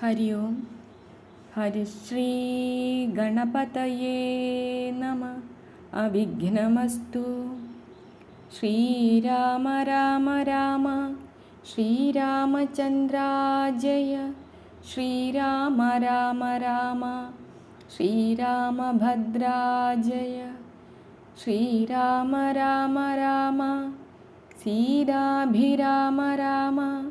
हरि ओं हरिश्रीगणपतये नमः। अभिघ्नमस्तु श्रीराम राम राम। श्रीरामचन्द्राजय। श्रीराम राम राम। श्रीरामभद्राजय श्रीराम राम राम। सीराभिराम राम।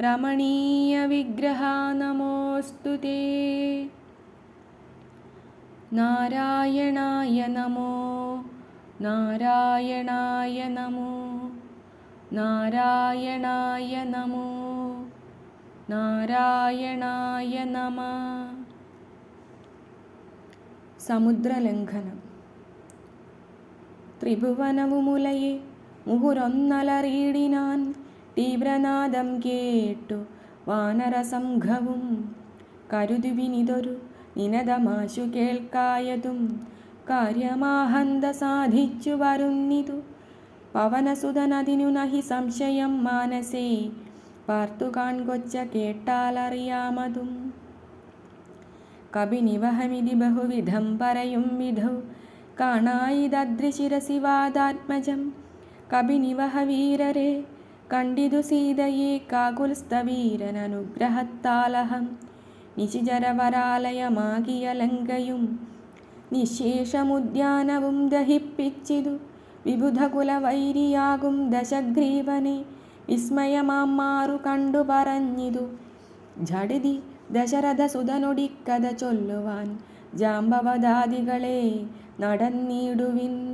രമണീയ വിഗ്രഹ ते। नारायणाय നമോ നാരായണായ നമോ നാരായണായ നമോ നാരായണായ നമ സമുദ്രലംഘനം ത്രിഭുവനവുമുലയെ മുഹുരൊന്നലറിയിടിനാൻ തീവ്രനാദം കേട്ടു വാനരസംഘവും. കരുതുവിനിതൊരു നിനതമാശു കേൾക്കായതും കാര്യമാഹന്ത സാധിച്ചു വരുന്നിതു. പവനസുതനതിനു നഹി സംശയം മാനസേ പാർത്തു കാൺകൊച്ച കേട്ടാലറിയാമതും. കവിനിവഹമിതി ബഹുവിധം പറയും വിധൗ കാണായിതദ്രിശിരസി വാദാത്മജം കവിനിവഹ വീരരെ കണ്ടിതു സീതയെ കാകുൽസ്തവീരനനുഗ്രഹത്താലഹം നിശിചരവരാലയമാകിയ ലങ്കയും നിശേഷമുദ്യാനവും ദഹിപ്പിച്ചിതു. വിബുധകുലവൈരിയാകും ദശഗ്രീവനെ വിസ്മയമാറു കണ്ടു പറഞ്ഞിതു. ഝടിതി ദശരഥ സുതനൊടിക്കഥ ചൊല്ലുവാൻ ജാമ്പവദാദികളെ നടന്നിടുവിൻ.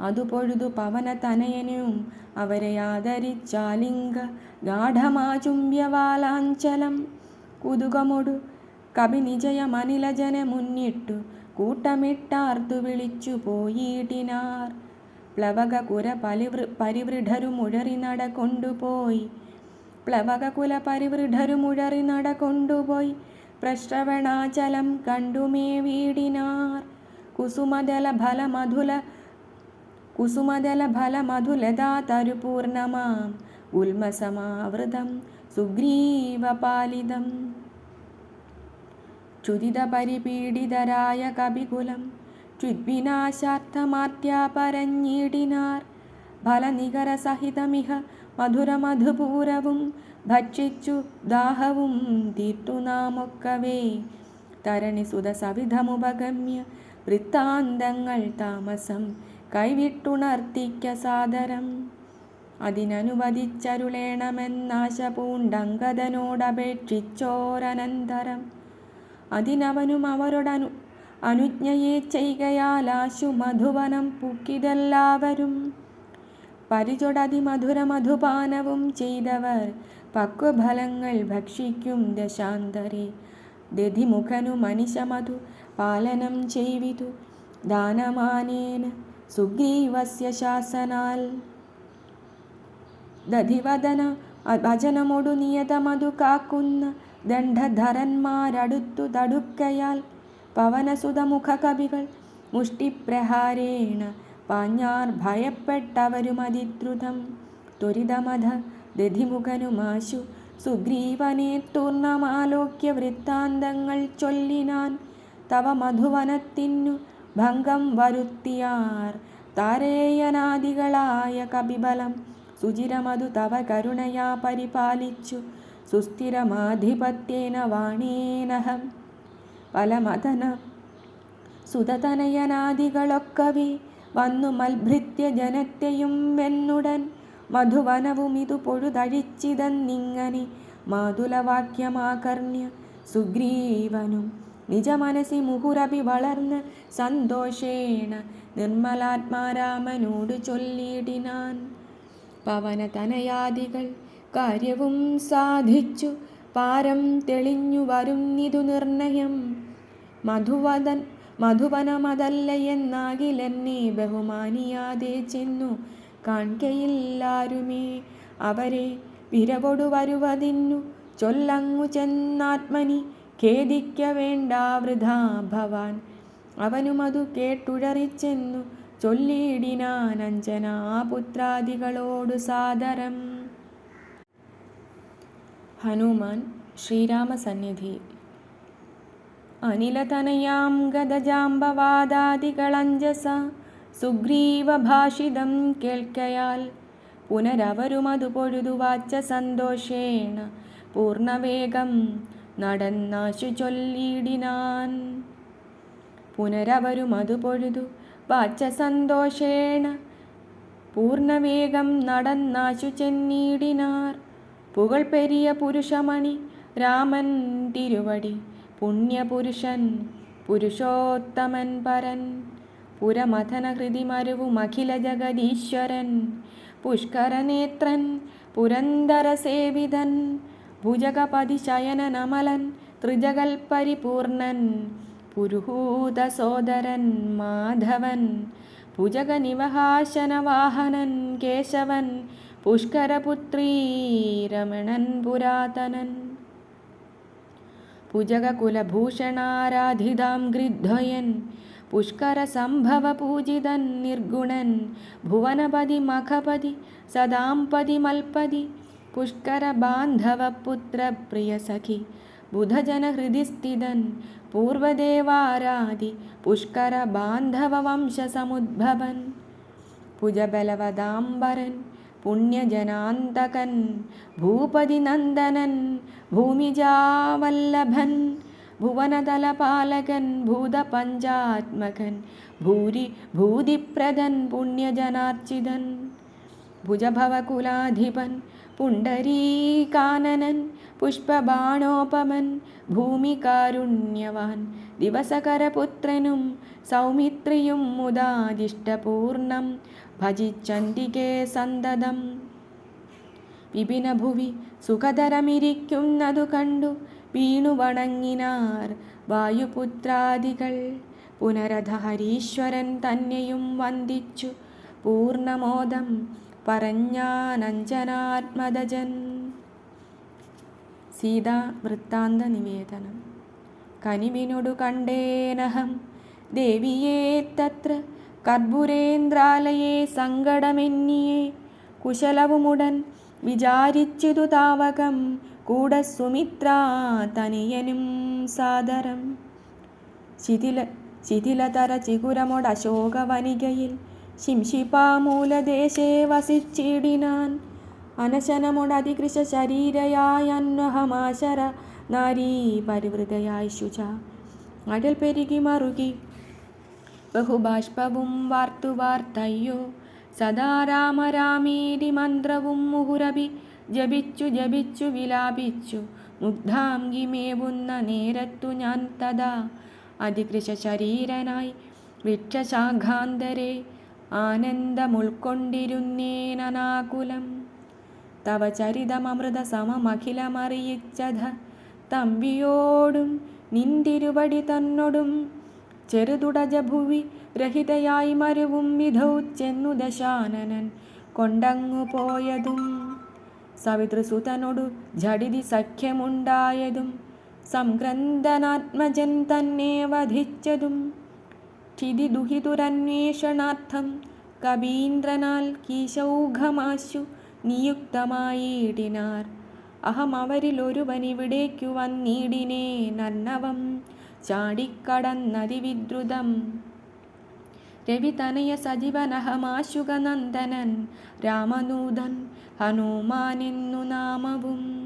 അതു പൊഴുതു പവന തനയനും അവരെ ആദരിച്ചാലിംഗ ഗാഠമാചുംബ്യവാലാഞ്ചലം. കുതുകമൊടു കവി നിജയമനിലജന മുന്നിട്ടു കൂട്ടമിട്ടാർത്തു വിളിച്ചു പോയിടിനാർ. പ്ലവക കുര പലിവൃ പരിവൃഢരു മുഴറി നട കൊണ്ടുപോയി പ്ലവക കുല പരിവൃഢരു മുഴറി നട കൊണ്ടുപോയി പ്രശ്രവണാചലം കണ്ടുമേ വീടിനാർ കുസുമദല ഫല മധുല കുസുമദല ഫല മധുലതാ തരുപൂർണമാം ഉൽമസമാവൃതം സുഗ്രീവപാലിതം. ക്ഷുതിതപരിപീഡിതരായ കവികുലം ച്യുദ്വിനാശാർത്ഥമാർത്യാപരഞ്ഞിടിനാർ ഫലനികരസഹിതമിഹ മധുരമധുപൂരവും ഭക്ഷിച്ചു ദാഹവും തീർത്തു നാമൊക്കവേ. തരണി സുതസവിധമുപഗമ്യ വൃത്താന്തങ്ങൾ താമസം കൈവിട്ടുണർത്തിക്ക സാദരം അതിനനുവദിച്ചരുളേണമെന്നാശ പൂണ്ടങ്കതനോടപേക്ഷിച്ചോരനന്തരം അതിനവനും അവരോടനു അനുജ്ഞയെ ചെയ്കയാലാശു മധുവനം പൂക്കിതെല്ലാവരും. പരിചൊടതി മധുര മധുപാനവും ചെയ്തവർ പക്വഫലങ്ങൾ ഭക്ഷിക്കും ദശാന്തരെ. ദധിമുഖനു മനുഷ്യമധു പാലനം ചെയ്വിതു ദാനമാനേന സുഗ്രീവസ്യ ശാസനാൽ. ദധിവദന ഭജനമൊടു നിയതമതു കാക്കുന്ന ദണ്ഡധരന്മാരടുത്തു തടുക്കയാൽ പവനസുതമുഖ കവികൾ മുഷ്ടിപ്രഹാരേണ പാഞ്ഞാർ ഭയപ്പെട്ടവരുമതിദ്രുതം. ത്വരിതമധ ദധിമുഖനുമാശു സുഗ്രീവനെ തൂർണമാലോക്യ വൃത്താന്തങ്ങൾ ചൊല്ലിനാൻ തവ മധുവനത്തിനു ഭംഗം വരുത്തിയാർ താരേയനാദികളായ കപിബലം. സുചിരമതു തവ കരുണയാ പരിപാലിച്ചു. സുസ്ഥിരമാധിപത്യേന വാണേനഹം. പലമതന സുതതനയനാദികളൊക്കവി വന്നു മൽഭൃത്യ ജനത്തെയും വെന്നുടൻ. മധുവനവും ഇതു പൊഴുതഴിച്ചിതന്നിങ്ങനെ മാതുലവാക്യമാകർണ്യ സുഗ്രീവനും നിജമനസി മുഹുരഭി വളർന്ന് സന്തോഷേണ നിർമ്മലാത്മാരാമനോട് ചൊല്ലിയിടിനാൻ പവനതനയാദികൾ കാര്യവും സാധിച്ചു. പാരം തെളിഞ്ഞു വരുന്നിതു നിർണയം. മധുവദൻ മധുവനമതല്ല എന്നാകിലെന്നെ ബഹുമാനിയാതെ ചെന്നു. കാൺകയില്ലാരുമേ അവരെ വിരവൊടു വരുവതിന്നു. ചൊല്ലങ്ങു ചെന്നാത്മനി ഖേദിക്ക വേണ്ട വൃഥാ ഭവാൻ. അവനുമതു കേട്ടുഴറിച്ചെന്നു ചൊല്ലിയിടിനാൻ അഞ്ജനാപുത്രാദികളോടു സാദരം. ഹനുമാൻ ശ്രീരാമസന്നിധി. അനിലതനയാം ഗതജാംബവാദാദികളഞ്ജസ സുഗ്രീവഭാഷിതം കേൾക്കയാൽ പുനരവരുമതു പൊഴുതുവാച്ച സന്തോഷേണ പൂർണവേഗം നടന്നാശു ചൊല്ലിയിടിനാൻ. അത് പൊഴുതു. വാച്ച സന്തോഷേണ. പൂർണവേഗം നടന്നാശു ചെന്നിടിനാർ. പുകൾ പെരിയ പുരുഷമണി. രാമൻ തിരുവടി. പുണ്യപുരുഷൻ. പുരുഷോത്തമൻ പരൻ. പുരമഥന ഹൃതിമരുവും അഖില ജഗദീശ്വരൻ. പുഷ്കരനേത്രൻ. പുരന്തര സേവിതൻ നമലൻ ത്രിജകൽ പരിപൂർണൻ പുരുഹൂത സോദരൻ മാധവൻ ഭുജഗനിവഹാശനവാഹനൻ കേശവൻ പുഷ്കരപുത്രീ രമണൻ പുരാതനൻ. പുജകകുലഭൂഷണാരാധിതാം ഗൃധ്വയൻ പുഷ്കരസംഭവപൂജിതൻ നിർഗുണൻ ഭുവനപതി മഖപതി സദാംപതി മൽപതി ബുധജനഹൃദി സ്ഥിതൻ പൂർവദേവാരാധി പുഷ്കരബാന്ധവവംശസമുദ്ഭവൻ ഭുജബലവദാംബരൻ പുണ്യജനാന്തകൻ ഭൂപതി നന്ദനൻ ഭൂമിജാവല്ലഭൻ ഭുവനതലപാലകൻ ഭൂതപഞ്ചാത്മകൻ ഭൂരി ഭൂതിപ്രദൻ പുണ്യജനാർച്ചിതൻ ഭുജഭവകുലാധിപൻ പുണ്ടരീകാനനൻ പുഷ്പബാണോപമൻ ഭൂമികാരുണ്യവാൻ ദിവസകരപുത്രനും സൗമിത്രിയും മുദാദിഷ്ടപൂർണം ഭജിച്ചന്തികേ സന്തതം. വിപിനഭുവി സുഖതരമിരിക്കുന്നതു കണ്ടു വീണു വണങ്ങിനാർ വായുപുത്രാദികൾ. പുനരധ ഹരീശ്വരൻ തന്നെയും വന്ദിച്ചു പൂർണമോദം പറഞ്ഞാനഞ്ജനാത്മദജൻ സീതാ വൃത്താന്ത നിവേദനം കനിവിനൊടു കണ്ടേനഹം. ദേവിയേ തത്ര കർപ്പുരേന്ദ്രാലയെ സങ്കടമെന്നിയെ. കുശലവുമുടൻ വിചാരിച്ചിതു താവകം. കൂടെ സുമിത്രാ തനിയനും സാദരം. ശിഥില ശിഥിലതര ചികുരമൊടശോകവനികയിൽ ശിംശിപാമൂലദേശേ വസിച്ചിടിനാൻ. അനശനമുടതികൃശ ശരീരയായന്വഹമാശര നാരീ പരിവൃതയായി ശുച. അടൽ പെരുകി മറുകി ബഹുബാഷ്പവും വാർത്തു വാർത്തയ്യോ. സദാ രാമ രാമേരി മന്ത്രവും മുഹുരഭി ജപിച്ചു ജപിച്ചു വിലാപിച്ചു. മുഗ്ധാംഗിമേവുന്ന നേരത്തു ഞാൻ തഥാ. അതികൃശ ശരീരനായി വൃക്ഷശാഖാന്തരെ ആനന്ദമുൾക്കൊണ്ടിരുന്നേനനാകുലം. തവ ചരിതമൃത സമമഖിലമറിയിച്ചത് തമ്പിയോടും നിന്തിരുവടി തന്നോടും ചെറുതുടജ ഭുവി രഹിതയായി മരുവും വിധൗ ചെന്നു ദശാനനൻ കൊണ്ടങ്ങു പോയതും. സവിതൃസുതനോടു ജടിതി സഖ്യമുണ്ടായതും. സംഗ്രന്ഥനാത്മജൻ തന്നെ വധിച്ചതും. ക്ഷിതി ദുഹിതുരന്വേഷണാർത്ഥം കവീന്ദ്രനാൽ കീശൗഘമാശു നിയുക്തമായിടിനാർ. അഹം അവരിൽ ഒരുവൻ ഇവിടേക്കു വന്നിടിനേ നന്നവം ചാടിക്കടന്നതിവിദ്രുതം. രവിതനയ സജീവനഹമാശുകനന്ദനൻ രാമനൂതൻ ഹനുമാനെന്നു നാമവും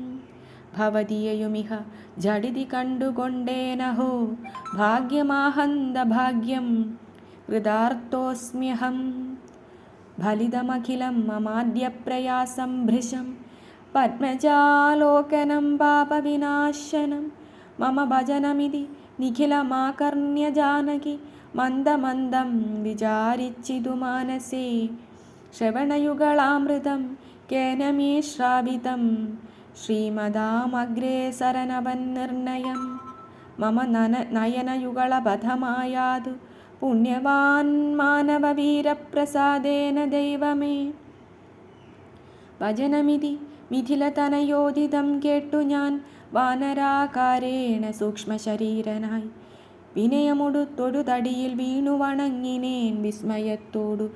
ഭവതിയയുമിഹ ജഡിതി കണ്ടുകൊണ്ടേനഹോ. ഭാഗ്യമാഹന്ത ഭാഗ്യം. കൃതാർത്ഥോസ്മ്യഹം. ഫലിതമഖിലം മമാദ്യപ്രയാസം ഭൃശം. പത്മജാലോകനം പാപവിനാശനം. മമ ഭജനമിതി നിഖിലമാകർണ്യ ജാനകി. മന്ദമന്ദം വിചാരിച്ചിതു മാനസേ. ശ്രവണയുഗളാമൃതം കേന മേ ശ്രാവിതം ശ്രീമതാമഗ്രേ സരനവൻ നിർണയം മമ നന നയനയുഗളപഥമായാതു പുണ്യവാൻ മാനവവീരപ്രസാദേന ദൈവമേ. ഭജനമിതി മിഥിലതനയോദിതം കേട്ടു ഞാൻ വാനരാകാരേണ സൂക്ഷ്മശരീരനായി. വിനയമൊടുത്തൊടുതടിയിൽ വീണു വണങ്ങിനേൻ വിസ്മയത്തോടു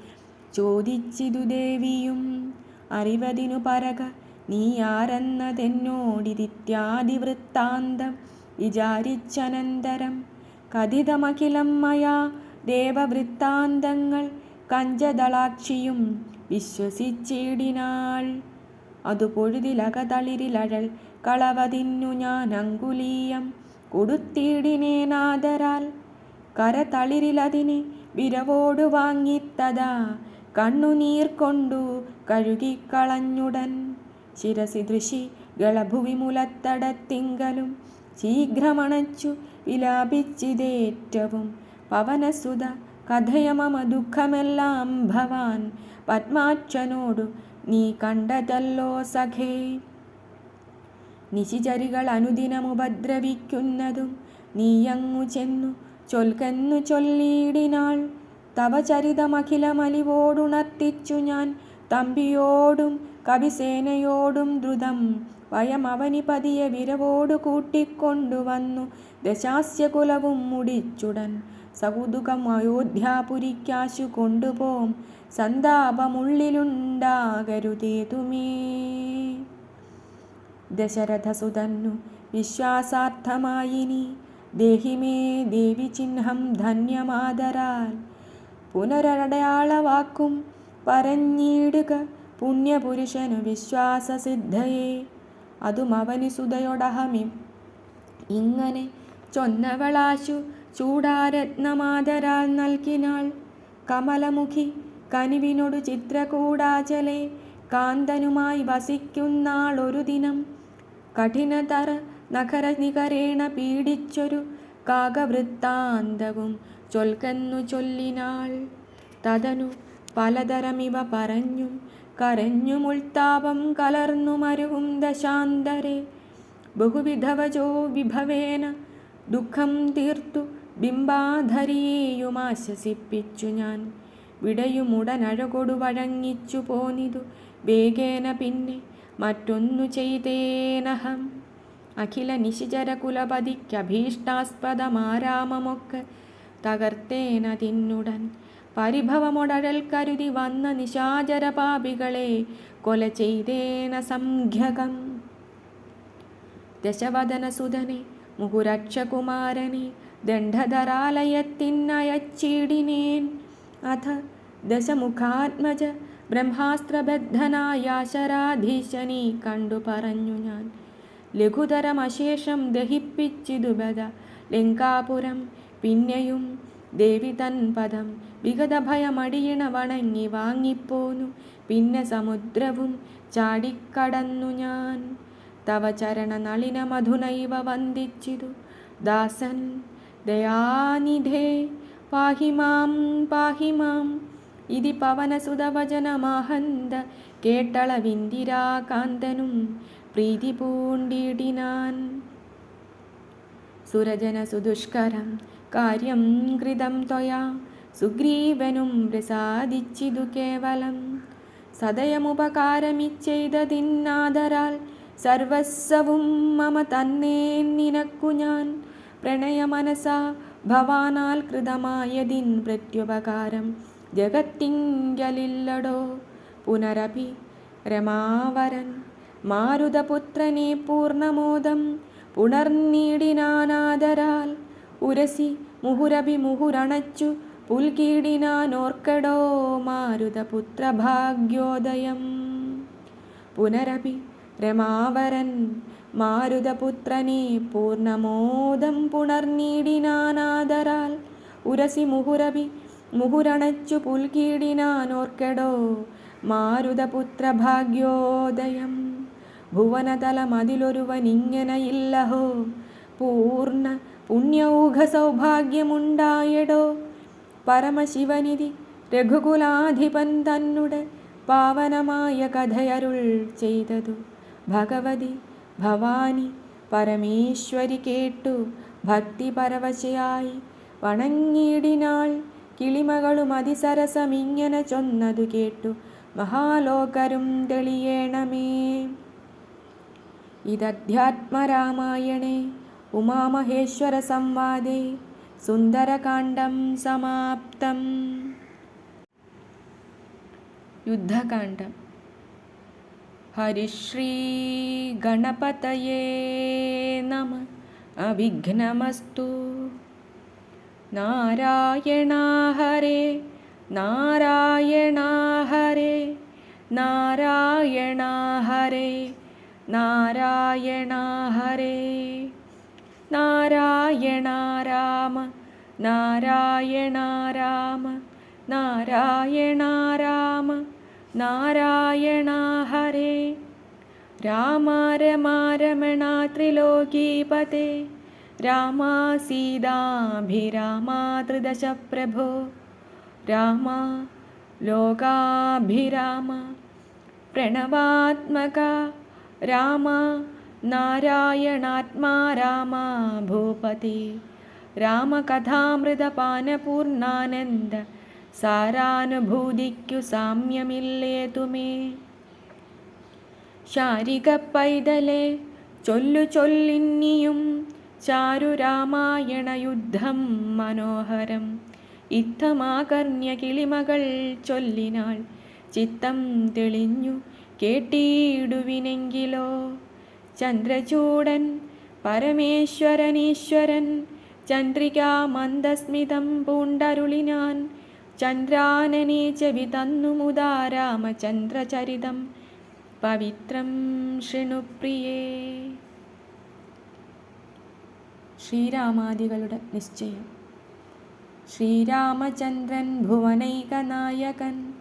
ചോദിച്ചിതു ദേവിയും അറിവതിനു പരക നീ ആരെന്നതെന്നോടിതിത്യാദി വൃത്താന്തം വിചാരിച്ചനന്തരം. കഥിതമഖിലം മയാ ദേവവൃത്താന്തങ്ങൾ കഞ്ചദളാക്ഷിയും വിശ്വസിച്ചിടിനാൾ. അതു പൊഴുതിലകതളിരിലഴൽ കളവതിന്നു ഞാൻ അങ്കുലീയം കൊടുത്തിടിനേനാദരാൽ. കരതളിരിലതിനെ വിരവോടു വാങ്ങിത്തതാ കണ്ണുനീർ കൊണ്ടു കഴുകിക്കളഞ്ഞുടൻ. ശിരസി ദൃശി ഗളഭുവിമുലത്തടത്തിങ്കലും ശീഘ്രമണച്ചു വിലാപിച്ചിതേറ്റവും. പവനസുത കഥയമമ ദുഃഖമെല്ലാം ഭവാൻ പത്മാക്ഷനോടു നീ കണ്ടതല്ലോ സഖേ. നിശിചരികൾ അനുദിനമുപദ്രവിക്കുന്നതും നീയങ്ങു ചെന്നു ചൊൽക്കെന്നു ചൊല്ലിയിടിനാൾ തവ ചരിതമഖിലമലിവോടുണർത്തിച്ചു ഞാൻ തമ്പിയോടും കവിസേനയോടും ദ്രുതം വയം അവനിപതിയെ വിരവോടു കൂട്ടിക്കൊണ്ടുവന്നു ദശാസ്യകുലവും മുടിച്ചുടൻ സൗതുകം അയോധ്യാപുരിക്കാശു കൊണ്ടുപോം. സന്താപമുള്ളിലുണ്ടാകരുതേതുമേ. ദശരഥസുതന്നു വിശ്വാസാർത്ഥമായിനി. ദേഹിമേ ദേവി ചിഹ്നം ധന്യമാതരാൽ. പുനരടയാളവാക്കും. പറഞ്ഞിടുക പുണ്യപുരുഷനു വിശ്വാസസിദ്ധയേ. അതും അവന് സുതയോടഹമി ഇങ്ങനെ ചൊന്നവളാശു ചൂടാരത്നമാതരാൽ നൽകിനാൾ. കമലമുഖി കനിവിനൊടു ചിത്രകൂടാചലെ. കാന്തനുമായി വസിക്കുന്നാൾ ഒരു ദിനം. കഠിനതര നഖരനികരേണ പീഡിച്ചൊരു കാകവൃത്താന്തവും ചൊൽക്കെന്നു ചൊല്ലിനാൾ. തതനു പലതരമിവ പറഞ്ഞും കരഞ്ഞുമുൾത്താപം കലർന്നു മരുവും ദശാന്തരെ. ബഹുവിധവജോ വിഭവേന ദുഃഖം തീർത്തു ബിംബാധരിയെയും ആശ്വസിപ്പിച്ചു ഞാൻ വിടയുമുടനഴകൊടു വഴങ്ങിച്ചു പോന്നിതു വേഗേന പിന്നെ മറ്റൊന്നു ചെയ്തേനഹം. അഖില നിശിചര കുലപതിക്കഭീഷ്ടാസ്പദമാരാമൊക്കെ തകർത്തേന തിന്നുടൻ പരിഭവമൊടഴൽ കരുതി വന്ന നിശാചര പാപികളെ കൊല ചെയ്തേന സംഖ്യകം. ദശവദനസുതനെ മുഹുരക്ഷകുമാരനെ ദണ്ഡധരാലയത്തിനയച്ചിടിനേൻ അഥ ദശമുഖാത്മജ ബ്രഹ്മാസ്ത്രബദ്ധനായാശരാധീശനി കണ്ടു പറഞ്ഞു ഞാൻ. ലഘുതരമശേഷം ദഹിപ്പിച്ചിതുബത ലങ്കാപുരം പിന്നെയും ദേവി തൻ പദം വിഗതഭയമടിയണ വണങ്ങി വാങ്ങിപ്പോന്നു. പിന്നെ സമുദ്രവും ചാടിക്കടന്നു ഞാൻ. തവ ചരണ നളിന മധുനൈവ വന്ദിച്ചിതു. ദാസൻ ദയാനിധേ പാഹിമാം പാഹിമാം. ഇതി പവനസുതവചനമാഹന്ത കേട്ടളവിന്ദിരാകാന്തനും പ്രീതി പൂണ്ടിടിനാൻ സുരജന സുദുഷ്കരം കാര്യം കൃതം ത്വയാ. സുഗ്രീവനും പ്രസാദിച്ചിതു കേവലം. സദയമുപകാരമിച്ചെയ്തതിന്നാദരാൽ സർവസ്വവും മമ തന്നേ നിനക്കു ഞാൻ. പ്രണയമനസാ ഭവാനാൽ കൃതമായതിൻ പ്രത്യുപകാരം ജഗത്തിങ്കലില്ലടോ. പുനരപി രമാവരൻ മാരുതപുത്രനെ പൂർണമോദം പുണർനീടിനാനാദരാൽ ഉരസി മുഹുരഭി മുഹുരണച്ചു പുൽകീടിനാനോർക്കടോ മാരുതപുത്രഭാഗ്യോദയം. പുനരപി രമാവരൻ മാരുതപുത്രനെ പൂർണമോദം പുണർനീടിനാനാദരാൽ. ഉരസി മുഹുരപി മുഹുരണച്ചു പുൽകീടിനാനോർക്കടോ മാരുതപുത്രഭാഗ്യോദയം. ഇല്ലഹോ പൂർണ പുണ്യൗഘ സൗഭാഗ്യമുണ്ടായടോ പരമശിവനിധി രഘുകുലാധിപൻ തന്നുടെ പാവനമായ കഥയരുൾ ചെയ്തതു. ഭഗവതി ഭവാനി പരമേശ്വരി കേട്ടു. ഭക്തിപരവശയായി വണങ്ങിയിടിനാൾ കിളിമകളും അതിസരസമിങ്ങനെ ചൊന്നതു കേട്ടു. മഹാലോകരും തെളിയേണമേ. ഇതധ്യാത്മരാമായണേ ഉമാമഹേശ്വര സംവാദേ സുന്ദരകാണ്ഡം സമാപ്തം. യുദ്ധകാണ്ഡം ഹരിശ്രീ ഗണപതയേ നമ. അവിഘ്നമസ്തു. നാരായണാഹരേ ഹരേ നാരായണാഹരേ ഹരേ നാരായണ ഹരേ നാരായണ ഹരേ. നാരായണ രാമ നാരായണ രാമ നാരായണ രാമ നാരായണ ഹരേ. രാമ രമ രമണ ത്രിലോകീപതേ രാമ സീതാഭിരാമാ ത്രിദശ പ്രഭോ രാമ ലോകാഭിരാമ പ്രണവാത്മക രാമ നാരായണാത്മാ രാമ ഭൂപതി രാമകഥാമൃതപാനപൂർണാനന്ദ സാരാനുഭൂതിക്കു സാമ്യമില്ലേതുമേ. ശാരിക പൈതലെ ചൊല്ലു ചൊല്ലിന്നിയും ചാരുരാമായണ യുദ്ധം മനോഹരം. ഇത്തമാകർണ്യ കിളിമകൾ ചൊല്ലിനാൾ ചിത്തം തെളിഞ്ഞു കേട്ടിടുവിനെങ്കിലോ. ചന്ദ്രചൂടൻ പരമേശ്വരനീശ്വരൻ ചന്ദ്രികാ മന്ദസ്മിതം പൂണ്ടരുളിനാൻ ചന്ദ്രാനനെ ചെവി തന്നു മുതാ രാമചന്ദ്രചരിതം. പവിത്രം ശൃണുപ്രിയേ. ശ്രീരാമാദികളുടെ നിശ്ചയം. ശ്രീരാമചന്ദ്രൻ ഭുവനൈകനായകൻ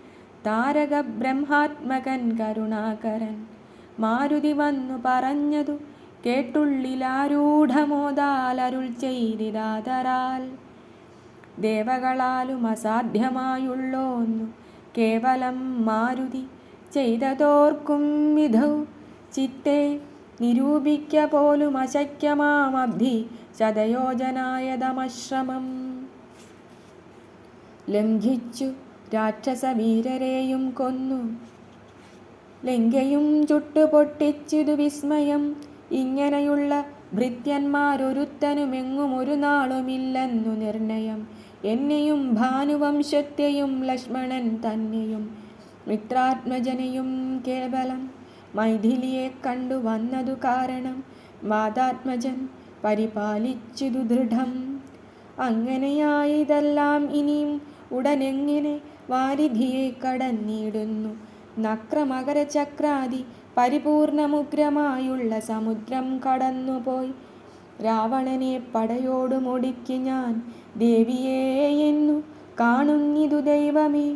താരക ബ്രഹ്മാത്മകൻ കരുണാകരൻ. മാരുതി വന്നു പറഞ്ഞതു കേട്ടുള്ളിലാരൂഢമോദാലരുൾ ചെയ്തിരാതരാൽ ദേവകളാലും അസാധ്യമായുള്ളോന്നു കേവലം മാരുതി ചെയ്തതോർക്കും വിധൗ. ചിത്തെ നിരൂപിക്ക പോലും അശക്യമാമബ്ധി ശതയോജനായതമശ്രമം. ലംഘിച്ചു രാക്ഷസവീരരെയും കൊന്നു. ലങ്കയും ചുട്ടുപൊട്ടിച്ചിതു വിസ്മയം. ഇങ്ങനെയുള്ള ഭൃത്യന്മാരൊരുത്തനുമെങ്ങും ഒരു നാളുമില്ലെന്നു നിർണയം. എന്നെയും ഭാനുവംശത്തെയും ലക്ഷ്മണൻ തന്നെയും മിത്രാത്മജനെയും കേവലം മൈഥിലിയെ കണ്ടു വന്നതു കാരണം മാതാത്മജൻ പരിപാലിച്ചിതു ദൃഢം. അങ്ങനെയായതെല്ലാം ഇനിയും ഉടനെങ്ങനെ വാരിധിയെ കടന്നിടുന്നു? നക്രമകരചക്രാദി പരിപൂർണമുഗ്രമായുള്ള സമുദ്രം കടന്നുപോയി. രാവണനെ പടയോടുമൊടുക്കി ഞാൻ ദേവിയെ എന്നു കാണുന്നിതു ദൈവമേ.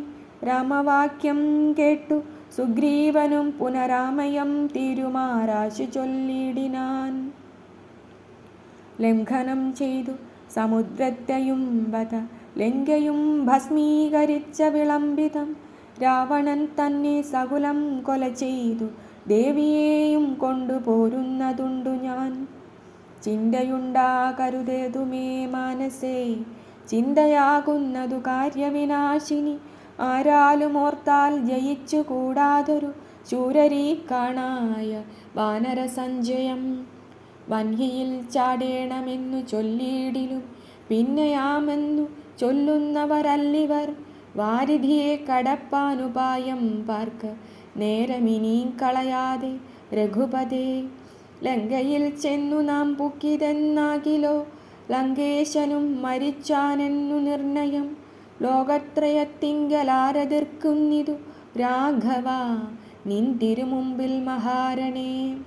രാമവാക്യം കേട്ടു. സുഗ്രീവനും പുനരാമയം തിരുമാരാശു ചൊല്ലിടിനാൻ ലംഘനം ചെയ്തു. സമുദ്രത്തെയും വധ ലങ്കയും ഭസ്മീകരിച്ച വിളംബിതം. രാവണൻ തന്നെ സകുലം കൊല ചെയ്തു. ദേവിയെയും കൊണ്ടുപോരുന്നതുണ്ടു ഞാൻ. ചിന്തയുണ്ടാകരുതേതുമേ മാനസേ. ചിന്തയാകുന്നതു കാര്യവിനാശിനി. ആരാലും ഓർത്താൽ ജയിച്ചു കൂടാതൊരു കാണായ വാനരസഞ്ചയം വൻഹിയിൽ ചാടേണമെന്നു ചൊല്ലിയിടിലും പിന്നെയാമെന്നു ചൊല്ലുന്നവരല്ലിവർ. വാരിധിയെ കടപ്പാനുപായം പാർക്ക്. നേരമിനിയും കളയാതെ രഘുപതേ ലങ്കയിൽ ചെന്നു നാം പുക്കിതെന്നാകിലോ? ലങ്കേശനും മരിച്ചാനെന്നു നിർണയം. ലോകത്രയത്തിങ്കലാരതിർക്കുന്നിതു. രാഘവ നിൻ തിരുമുമ്പിൽ മഹാരണേ.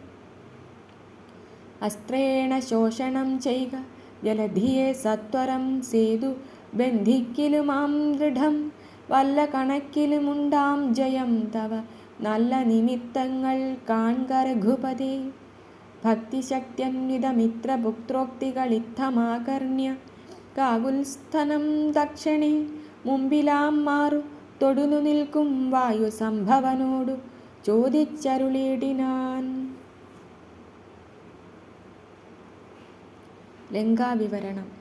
അസ്ത്രേണ ശോഷണം ചെയ്യുക ജലധിയെ സത്വരം സേതു ബന്ധിക്കിലുമാം ദൃഢം. വല്ല കണക്കിലുമുണ്ടാം ജയം തവ. നല്ല നിമിത്തങ്ങൾ കാൺക രഘുപതേ ഭക്തിശക്തിയന്വിതമിത്രപുത്രോക്തികളിത്തമാകർണ്യ കാകുൽസ്ഥനം ദക്ഷണേ മുമ്പിലാം മാറു. തൊടുന്നു നിൽക്കും വായു സംഭവനോടു. ചോദിച്ചരുളിടിനാൻ. ലങ്കാവിവരണം.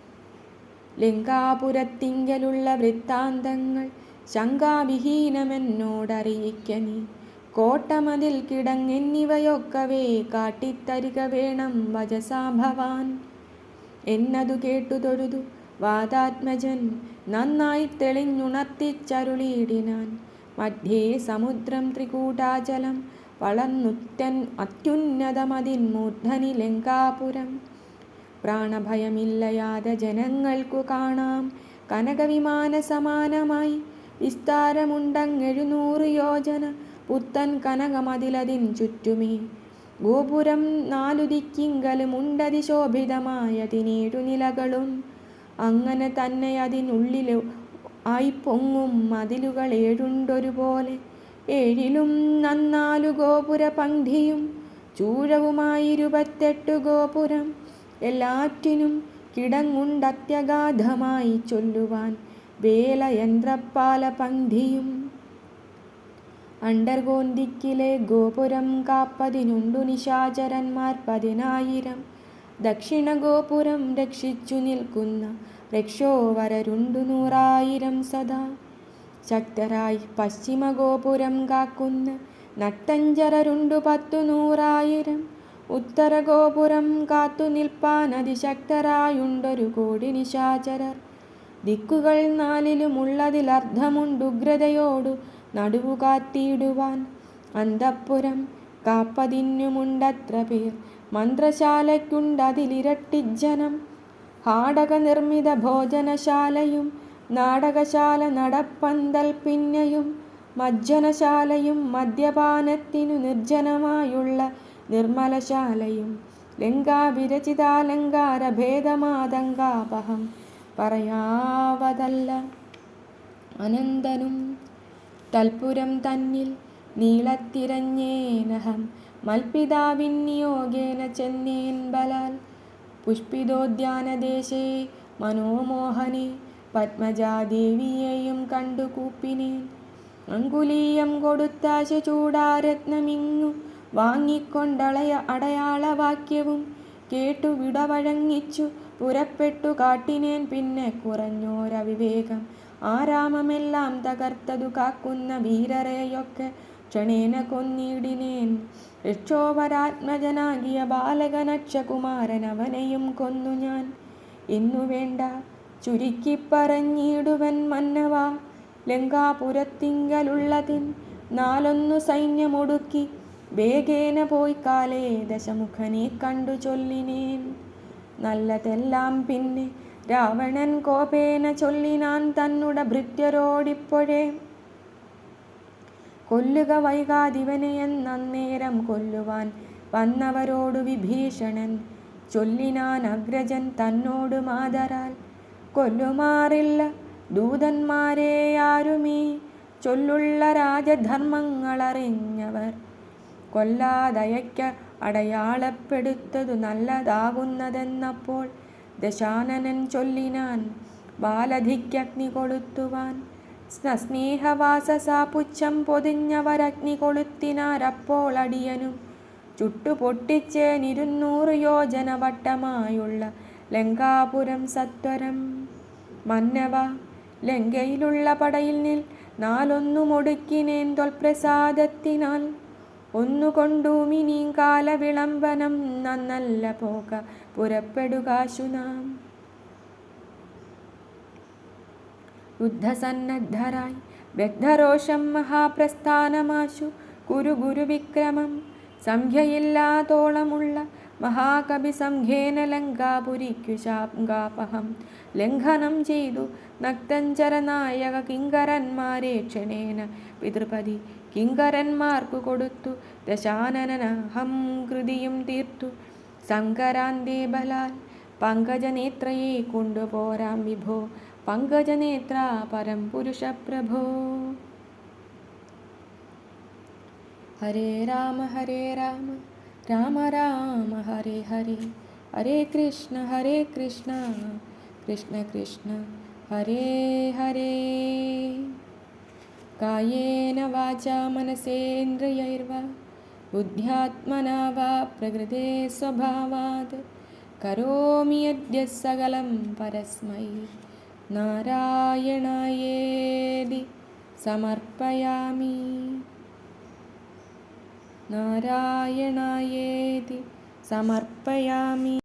ലങ്കാപുരത്തിങ്കലുള്ള വൃത്താന്തങ്ങൾ. ശങ്കാവിഹീനമെന്നോടറിയിക്ക നീ കോട്ടമതിൽ കിടങ്ങെന്നിവയൊക്കവേ കാട്ടിത്തരിക വേണം വജസാ ഭവാൻ. എന്നതു കേട്ടു തൊഴുതു വാതാത്മജൻ നന്നായി തെളിഞ്ഞുണർത്തിച്ചരുളിയിടിനാൻ. മധ്യേ സമുദ്രം ത്രികൂടാചലം വളർന്നുറ്റൻ അത്യുന്നതമതിൻ മൂർധനി ലങ്കാപുരം. പ്രാണഭയമില്ലയാതെ ജനങ്ങൾക്കു കാണാം കനകവിമാന സമാനമായി വിസ്താരമുണ്ടങ്ങെഴുന്നൂറ് യോജന പുത്തൻ കനകമതിലതിൻ ചുറ്റുമേ. ഗോപുരം നാലു ദിക്കിങ്കലും ഉണ്ടതിശോഭിതമായതിനേഴു നിലകളും അങ്ങനെ തന്നെ അതിനുള്ളിൽ ആയി പൊങ്ങും മതിലുകൾ ഏഴുണ്ടൊരുപോലെ ഏഴിലും നന്നാലു ഗോപുര പങ്ക്തിയും ചൂഴവുമായിരുപത്തെട്ടു ഗോപുരം എല്ലാറ്റിനും കിടങ്ങുണ്ടത്യഗാധമായി ചൊല്ലുവാൻ വേലയന്ത്രപ്പാല പങ്ക്തിയും അണ്ടർഗോന്തിക്കിലെ ഗോപുരം കാപ്പതിനുണ്ടു നിശാചരന്മാർ പതിനായിരം. ദക്ഷിണ ഗോപുരം രക്ഷിച്ചു നിൽക്കുന്ന രക്ഷോവരരുണ്ടു നൂറായിരം സദാ. ശക്തരായി പശ്ചിമ ഗോപുരം കാക്കുന്ന നട്ടഞ്ചരരുണ്ടു പത്തു നൂറായിരം. ഉത്തര ഗോപുരം കാത്തു നിൽപ്പാൻ അതിശക്തരായുണ്ടൊരു കോടി നിശാചരർ. ദിക്കുകൾ നാലിലുമുള്ളതിലർദ്ധമുണ്ടുഗ്രതയോടു നടുവു കാത്തിടുവാൻ അന്തപ്പുരം കാപ്പതിന്നുമുണ്ടത്ര പേർ. മന്ത്രശാലയ്ക്കുണ്ടതിലിരട്ടിജനം ഹാടക നിർമ്മിത ഭോജനശാലയും നാടകശാല നടപ്പന്തൽ പിന്നെയും മജ്ജനശാലയും മദ്യപാനത്തിനു നിർജനമായുള്ള നിർമ്മലശാലയും. ലങ്കാവിരചിതാലങ്കാര ഭേദമാതങ്കാപഹം പറയാവതല്ല. അനന്തനും തൽപുരം തന്നിൽ നീളത്തിരഞ്ഞേനഹം. മൽപിതാവിൻ നിയോഗേന ചെന്നേൻ ബലാൽ. പുഷ്പിതോദ്യാനദേശേ മനോമോഹനെ പത്മജാദേവിയെയും കണ്ടു കൂപ്പിനേൻ. അങ്കുലീയം കൊടുത്താശ ചൂടാരത്നമിങ്ങു വാങ്ങിക്കൊണ്ടളയ അടയാളവാക്യവും കേട്ടു വിടവഴങ്ങിച്ചു പുറപ്പെട്ടു കാട്ടിനേൻ പിന്നെ കുറഞ്ഞോരവിവേകം ആരാമമെല്ലാം തകർത്തതു കാക്കുന്ന വീരരെയൊക്കെ ക്ഷണേന കൊന്നിടിനേൻ. ഋക്ഷോപരാത്മജനാകിയ ബാലകനക്ഷകുമാരൻ അവനെയും കൊന്നു ഞാൻ. ഇന്നു വേണ്ട ചുരുക്കി പറഞ്ഞിടുവൻ മന്നവ. ലങ്കാപുരത്തിങ്കലുള്ളതിൻ നാലൊന്നു സൈന്യമൊടുക്കി. വേഗേന പോയി കാലേ ദശമുഖനെ കണ്ടു ചൊല്ലിനേൻ. നല്ലതെല്ലാം പിന്നെ രാവണൻ കോപേന ചൊല്ലിനാൻ തന്നുട ഭൃത്യരോടിപ്പോഴേ. കൊല്ലുക വൈകാതിവനെ എന്നേരം കൊല്ലുവാൻ വന്നവരോടു വിഭീഷണൻ ചൊല്ലിനാൻ അഗ്രജൻ തന്നോട് മാതരാൽ കൊല്ലുമാറില്ല ദൂതന്മാരെ ആരുമീ? ചൊല്ലുള്ള രാജധർമ്മങ്ങളറിഞ്ഞവർ കൊല്ലാതയക്ക അടയാളപ്പെടുത്തതു നല്ലതാകുന്നതെന്നപ്പോൾ ദശാനനൻ ചൊല്ലിനാൻ ബാലധിക്കഗ്നി കൊളുത്തുവാൻ. സ്നേഹവാസസാപുച്ഛം പൊതിഞ്ഞവരഗ്നി കൊളുത്തിനാരപ്പോൾ അടിയനും ചുട്ടു പൊട്ടിച്ചേനിരുന്നൂറ് യോജന വട്ടമായുള്ള ലങ്കാപുരം സത്വരം. മന്നവ ലങ്കയിലുള്ള പടയിൽ നിൽ നാലൊന്നു മുടുക്കിനേൻ തൊൽപ്രസാദത്തിനാൽ കാല കാലവിളംബനം നന്നല്ല പോക. പുറപ്പെടുകാശു നാം യുദ്ധസന്നദ്ധരായി വ്യഗ്ധരോഷം മഹാപ്രസ്ഥാനമാശു. കുരു ഗുരുവിക്രമം സംഖ്യയില്ലാത്തോളമുള്ള മഹാകവി സംഘേന ലങ്കാപുരിക്കു ശാങ്കാപഹം ലംഘനം ചെയ്തു നക്തഞ്ചരനായക കിങ്കരന്മാരെ ക്ഷണേന പിതൃപതി കിങ്കരന്മാർക്കു കൊടുത്തു. ദശാനനഹം കൃതിയും തീർത്തു. സങ്കരാന്തേ ബലാൽ പങ്കജനേത്രയെ കൊണ്ടുപോരാം വിഭോ. പങ്കജനേത്ര പരം പുരുഷപ്രഭോ ഹരേ രാമ ഹരേ രാമ. രാമ രാമ ഹരേ ഹരേ. ഹരേ കൃഷ്ണ ഹരേ കൃഷ്ണ. കൃഷ്ണ കൃഷ്ണ. ഹരേ ഹരേ. कायेन वाचा मनसेन्द्रियैर्वा? बुद्ध्यात्मना वा प्रकृते स्वभावात्? करोमि यद्य सकलं परस्मै। नारायणायेदि समर्पयामि। नारायणायेति समर्पयामि।